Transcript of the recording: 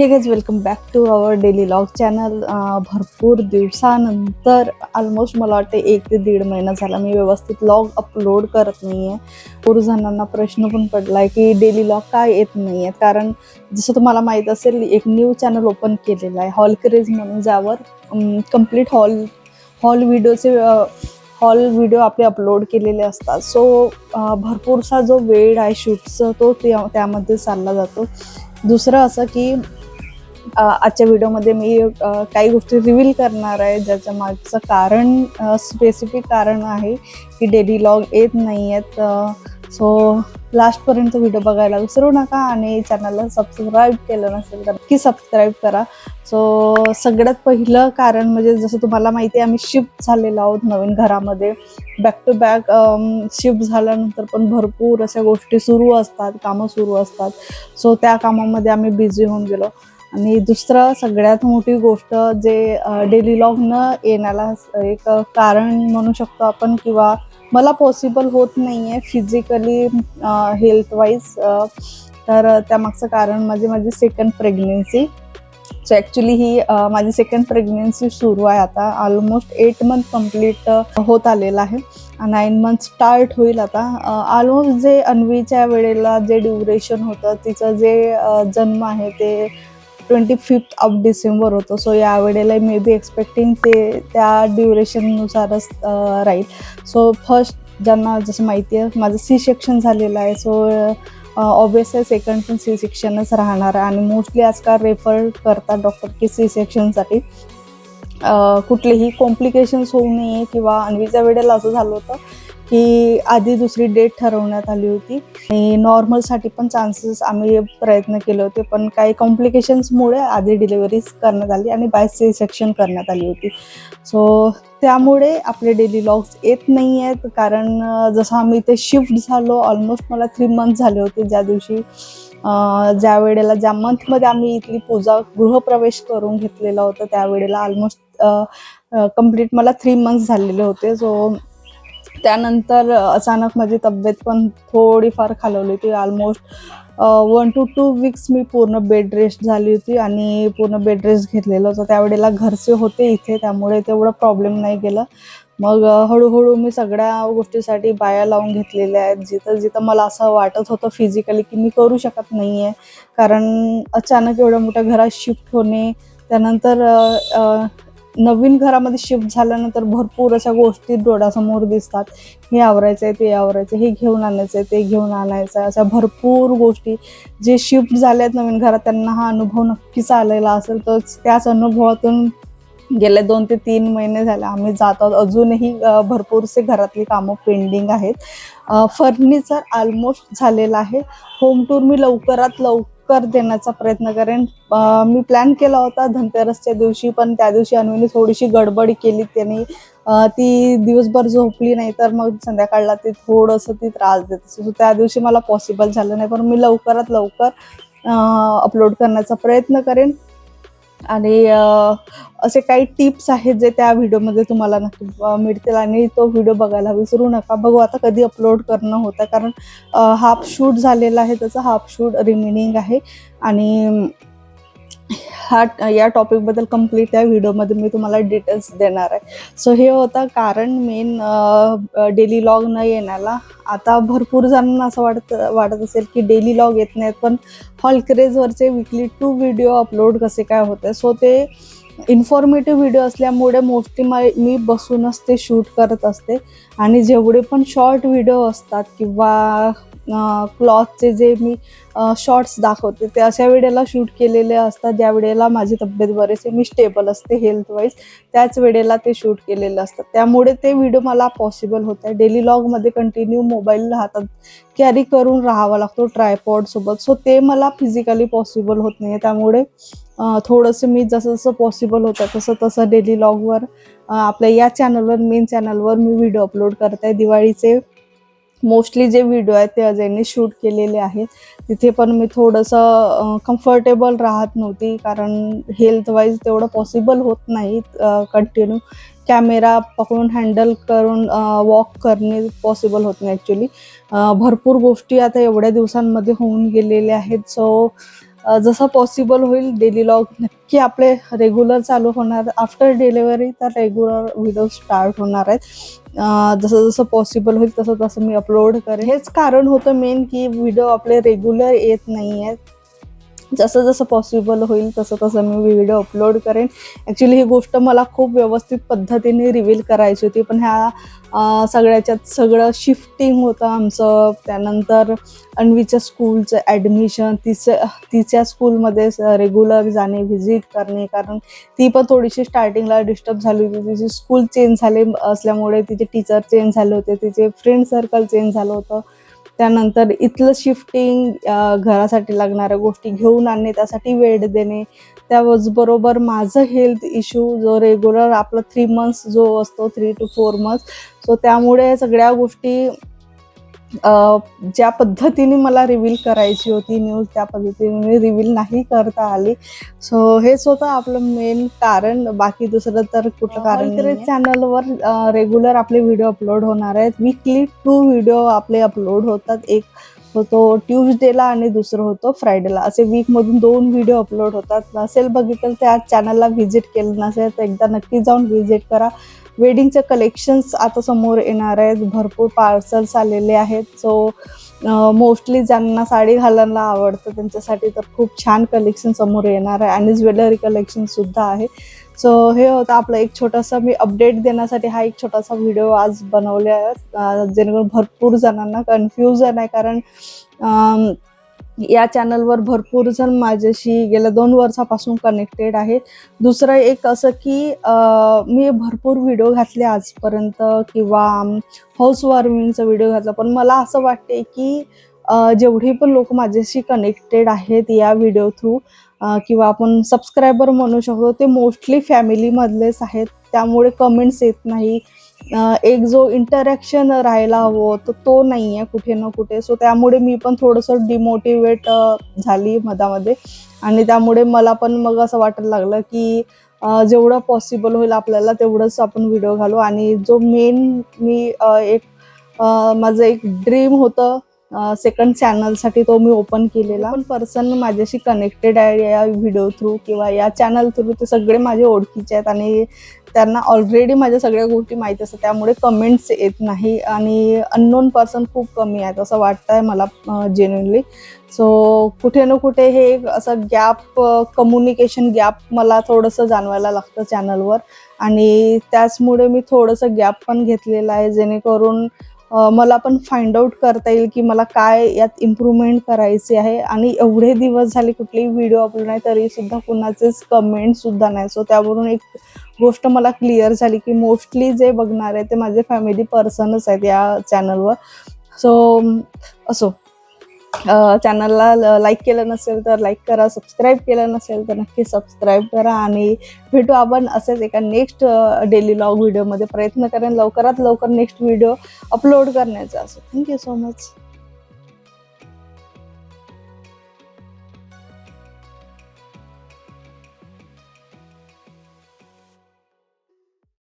हे guys welcome back to our daily vlog channel भरपूर दिवसानंतर ऑलमोस्ट मला वाटते एक ते दीड महिना झाला मी व्यवस्थित लॉग अपलोड करत नाही आहे भरपूर जणांना प्रश्न पण पडला आहे की डेली लॉग काय येत नाही आहेत कारण जसं तुम्हाला माहीत असेल एक न्यू चॅनल ओपन केलेलं आहे हॉल क्रेज म्हणून ज्यावर कंप्लीट हॉल हॉल व्हिडिओचे हॉल व्हिडिओ आपले अपलोड केलेले असतात. सो भरपूरसा जो वेळ आहे शूटचा तो त्या त्यामध्ये चालला जातो. दुसरं असं की आजच्या व्हिडिओमध्ये मी काही गोष्टी रिव्हील करणार आहे ज्याच्या मागचं कारण स्पेसिफिक कारण आहे की डेली लॉग येत नाही आहेत सो लास्टपर्यंत व्हिडिओ बघायला विसरू नका आणि चॅनलला सबस्क्राईब केलं नसेल तर की सबस्क्राईब करा. सो सगळ्यात पहिलं कारण म्हणजे जसं तुम्हाला माहिती आहे आम्ही शिफ्ट झालेलो आहोत नवीन घरामध्ये. बॅक टू बॅक शिफ्ट झाल्यानंतर पण भरपूर अशा गोष्टी सुरू असतात कामं सुरू असतात. सो त्या कामामध्ये आम्ही बिझी होऊन गेलो. आणि दुसरं सगळ्यात मोठी गोष्ट जे डेली लॉग न येण्याला एक कारण म्हणू शकतो आपण किंवा मला पॉसिबल होत नाही आहे फिजिकली हेल्थ वाईज तर त्यामागचं कारण म्हणजे माझी सेकंड प्रेग्नेन्सी सो ॲक्च्युली ही माझी सेकंड प्रेग्नेन्सी सुरू आहे आता. ऑलमोस्ट एट मंथ कंप्लीट होत आलेलं आहे. नाईन मंथ स्टार्ट होईल आता. ऑलमोस्ट जे अन्वीच्या वेळेला जे ड्युरेशन होतं तिचं जे जन्म आहे ते ट्वेंटी फिफ्थ ऑफ डिसेंबर होतो. सो या वेळेला मे बी एक्सपेक्टिंग ते त्या ड्युरेशननुसारच राहील. सो फर्स्ट ज्यांना जसं माहिती आहे माझं सी सेक्शन झालेलं आहे. सो ऑब्विस आहे सेकंड पण सी सेक्शनच राहणार आहे. आणि मोस्टली आजकाल रेफर करतात डॉक्टर की सी सेक्शनसाठी कुठलेही कॉम्प्लिकेशन्स होऊ नये किंवा अन्वीच्या वेळेला असं झालं होतं की आधी दुसरी डेट ठरवण्यात आली होती. आणि नॉर्मलसाठी पण चान्सेस आम्ही प्रयत्न केले होते पण काही कॉम्प्लिकेशन्समुळे आधी डिलिव्हरीज करण्यात आली आणि बाय सी सेक्शन करण्यात आली होती. सो त्यामुळे आपले डेली लॉग्स येत नाही आहेत कारण जसं आम्ही इथे शिफ्ट झालो ऑलमोस्ट मला थ्री मंथ झाले होते ज्या दिवशी ज्या वेळेला ज्या मंथमध्ये आम्ही इथली पूजा गृहप्रवेश करून घेतलेला होता त्यावेळेला ऑलमोस्ट कंप्लीट मला थ्री मंथ्स झालेले होते. सो त्यानंतर अचानक माझी तब्येत पण थोडीफार खालवली होती. Almost one two two weeks मी पूर्ण बेड रेस्ट झाली होती आणि पूर्ण बेड रेस्ट घेतलेलं होतं. त्यावेळेला घरचे होते इथे त्यामुळे तेवढं प्रॉब्लेम नाही गेलं. मग हळूहळू मी सगळ्या गोष्टीसाठी बाया लावून घेतलेल्या आहेत. जिथं जिथं मला असं वाटत होतं फिजिकली की मी करू शकत नाही आहे कारण अचानक एवढ्या मोठ्या घरात शिफ्ट होणे त्यानंतर नवीन घरामध्ये शिफ्ट झाल्यानंतर भरपूर अशा गोष्टी डोळ्यासमोर दिसतात. हे आवरायचं आहे ते आवरायचं हे घेऊन आणायचं आहे ते घेऊन आणायचं आहे अशा भरपूर गोष्टी जे शिफ्ट झाल्यात नवीन घरात त्यांना हा अनुभव नक्कीच आलेला असेल. तर त्याच अनुभवातून गेले दोन ते तीन महिने झाले. आम्ही जात आहोत. अजूनही भरपूरसे घरातली कामं पेंडिंग आहेत. फर्निचर ऑलमोस्ट झालेलं आहे. होम टूर मी लवकरात लवकर देण्याचा प्रयत्न करेन. मी प्लॅन केला होता धनतेरसच्या दिवशी पण त्या दिवशी अन्वीने थोडीशी गडबड केली त्याने. ती दिवसभर झोपली नाही तर मग संध्याकाळला ती थोडंसं ती त्रास देत असतो त्या दिवशी मला पॉसिबल झालं नाही पण मी लवकरात लवकर अपलोड करण्याचा प्रयत्न करेन. आणि असे काही टिप्स आहेत जे त्या व्हिडिओमध्ये तुम्हाला नक्की मिळतील आणि तो व्हिडिओ बघायला विसरू नका. बघू आता कधी अपलोड करणं होतं कारण हाफ शूट झालेला आहे त्याचं हाफ शूट रिमेनिंग आहे. आणि हा या टॉपिकबद्दल कंप्लीट त्या व्हिडिओमध्ये मी तुम्हाला डिटेल्स देणार आहे. सो हे होतं कारण मेन डेली लॉग न येण्याला आता भरपूर जणांना असं वाटत वाटत असेल की डेली लॉग येत नाहीत पण हॉल क्रेजवरचे विकली टू व्हिडिओ अपलोड कसे काय होते? सो ते इन्फॉर्मेटिव्ह व्हिडिओ असल्यामुळे मोस्टली मी बसूनच ते शूट करत असते. आणि जेवढे पण शॉर्ट व्हिडिओ असतात किंवा क्लॉथचे जे मी शॉर्ट्स दाखवते ते अशा वेळेला शूट केलेले असतात ज्या वेळेला माझी तब्येत बरेचसे मी स्टेबल असते हेल्थ वाईज त्याच वेळेला ते शूट केलेले असतात. त्यामुळे ते व्हिडिओ मला पॉसिबल होत आहे. डेली लॉगमध्ये कंटिन्यू मोबाईल हातात कॅरी करून राहावा लागतो ट्रायपॉडसोबत सो ते मला फिजिकली पॉसिबल होत नाही आहे त्यामुळे थोडंसं मी जसं जसं पॉसिबल होतं तसं तसं डेली लॉगवर आपल्या या चॅनलवर मेन चॅनलवर मी व्हिडिओ अपलोड करत आहे. दिवाळीचे मोस्टली जे व्हिडिओ आहेत ते अजयने शूट केलेले आहेत. तिथे पण मी थोडंसं कम्फर्टेबल राहत नव्हती कारण हेल्थ वाईज तेवढं पॉसिबल होत नाही कंटिन्यू कॅमेरा पकडून हँडल करून वॉक करणे पॉसिबल होत नाही ॲक्च्युली भरपूर गोष्टी आता एवढ्या दिवसांमध्ये होऊन गेलेल्या आहेत. सो जसं पॉसिबल होईल डेली लॉग नक्की आपले रेग्युलर चालू होणार. आफ्टर डिलेवरी तर रेग्युलर व्हिडिओ स्टार्ट होणार आहेत. जसं जसं पॉसिबल होईल तसं तसं मी अपलोड करेन. हेच कारण होतं मेन की व्हिडिओ आपले रेग्युलर येत नाही आहेत जसं जसं पॉसिबल होईल तसं तसं मी व्हिडिओ अपलोड करेन. ॲक्च्युली ही गोष्ट मला खूप व्यवस्थित पद्धतीने रिव्हील करायची होती. पण ह्या सगळ्याच्यात सगळं शिफ्टिंग होतं आमचं. त्यानंतर अन्वीच्या स्कूलचं ॲडमिशन तिचं तिच्या स्कूलमध्ये रेग्युलर जाणे व्हिजिट करणे. कारण ती पण थोडीशी स्टार्टिंगला डिस्टर्ब झाली होती. तिची स्कूल चेंज झाले असल्यामुळे तिचे टीचर चेंज झाले होते. तिचे फ्रेंड सर्कल चेंज झालं होतं. त्यानंतर इथलं शिफ्टिंग घरासाठी लागणाऱ्या गोष्टी घेऊन आणणे त्यासाठी वेळ देणे. त्याचबरोबर माझं हेल्थ इश्यू जो रेग्युलर आपला थ्री मंथ्स जो असतो three two four months so त्यामुळे सगळ्या गोष्टी ज्या पद्धतीने मला रिव्हील करायची होती न्यूज त्या पद्धतीने रिव्हील नाही करता आली. सो हेच होतं आपलं मेन कारण. बाकी दुसरं तर कुठलं कारण चॅनलवर रेग्युलर आपले व्हिडिओ अपलोड होणार आहेत. वीकली टू व्हिडिओ आपले अपलोड होतात. एक होतो ट्यूजडेला आणि दुसरं होतं फ्रायडेला असे वीकमधून दोन व्हिडिओ अपलोड होतात. नसेल बघितलं त्या चॅनलला व्हिजिट केलं नसेल तर एकदा नक्की जाऊन व्हिजिट करा. वेडिंगचे कलेक्शन्स आता समोर येणार आहेत. भरपूर पार्सल्स आलेले आहेत. सो मोस्टली ज्यांना साडी घालायला आवडतं त्यांच्यासाठी तर खूप छान कलेक्शन समोर येणार आहे. आणि ज्वेलरी कलेक्शन सुद्धा आहे. सो हे होतं आपलं एक छोटासा मी अपडेट देण्यासाठी हा एक छोटासा व्हिडिओ आज बनवले आहे. जेणेकरून भरपूर जणांना कन्फ्युजन आहे. कारण या चॅनलवर भरपूर जण माझ्याशी गेल्या दोन वर्षापासून कनेक्टेड आहेत. दुसरं एक असं की मी भरपूर व्हिडिओ घातले आजपर्यंत किंवा हाऊस वॉर्मिंगचा व्हिडिओ घातला. पण मला असं वाटते की जेवढे पण लोक माझ्याशी कनेक्टेड आहेत या व्हिडिओ थ्रू किंवा आपण सबस्क्रायबर म्हणू शकतो ते मोस्टली फॅमिलीमधलेच आहेत. त्यामुळे कमेंट्स येत नाही. एक जो इंटरॅक्शन राहायला हवं तर तो नाही आहे कुठे ना कुठे. सो त्यामुळे मी पण थोडंसं डिमोटिवेट झाली मधामध्ये. आणि त्यामुळे मला पण मग असं वाटायला लागलं की जेवढं पॉसिबल होईल आपल्याला तेवढंच आपण व्हिडिओ घालू. आणि जो मेन मी एक माझं एक ड्रीम होतं सेकंड चॅनलसाठी तो मी ओपन केलेला. पण पर्सन माझ्याशी कनेक्टेड आहे या व्हिडिओ थ्रू किंवा या चॅनल थ्रू ते सगळे माझे ओळखीचे आहेत. आणि त्यांना ऑलरेडी माझ्या सगळ्या गोष्टी माहीत असतात. त्यामुळे कमेंट्स येत नाही आणि अननोन पर्सन खूप कमी आहेत असं वाटतं आहे मला जेन्युनली सो कुठे ना कुठे हे एक असं गॅप कम्युनिकेशन गॅप मला थोडंसं जाणवायला लागतं चॅनलवर आणि त्याचमुळे मी थोडंसं गॅप पण घेतलेलं आहे जेणेकरून मला पण फाइंड आउट करता येईल की मला काय यात इम्प्रूव्हमेंट करायची आहे. आणि एवढे दिवस झाले कुठलेही व्हिडिओ अपलोड नाही तरी सुद्धा कुणाचेच कमेंट सुद्धा नाही. सो त्यावरून एक गोष्ट मला क्लिअर झाली की मोस्टली जे बघणार आहे ते माझे फॅमिली पर्सनच आहेत या चॅनलवर सो असो. चॅनलला लाईक केलं नसेल तर लाईक करा सबस्क्राईब केलं नसेल तर नक्की सबस्क्राईब करा आणि भेटू आपण असेच एका नेक्स्ट डेली लॉग व्हिडिओमध्ये प्रयत्न करेन लवकरात लवकर नेक्स्ट व्हिडिओ अपलोड करण्याचा. असो थँक्यू सो मच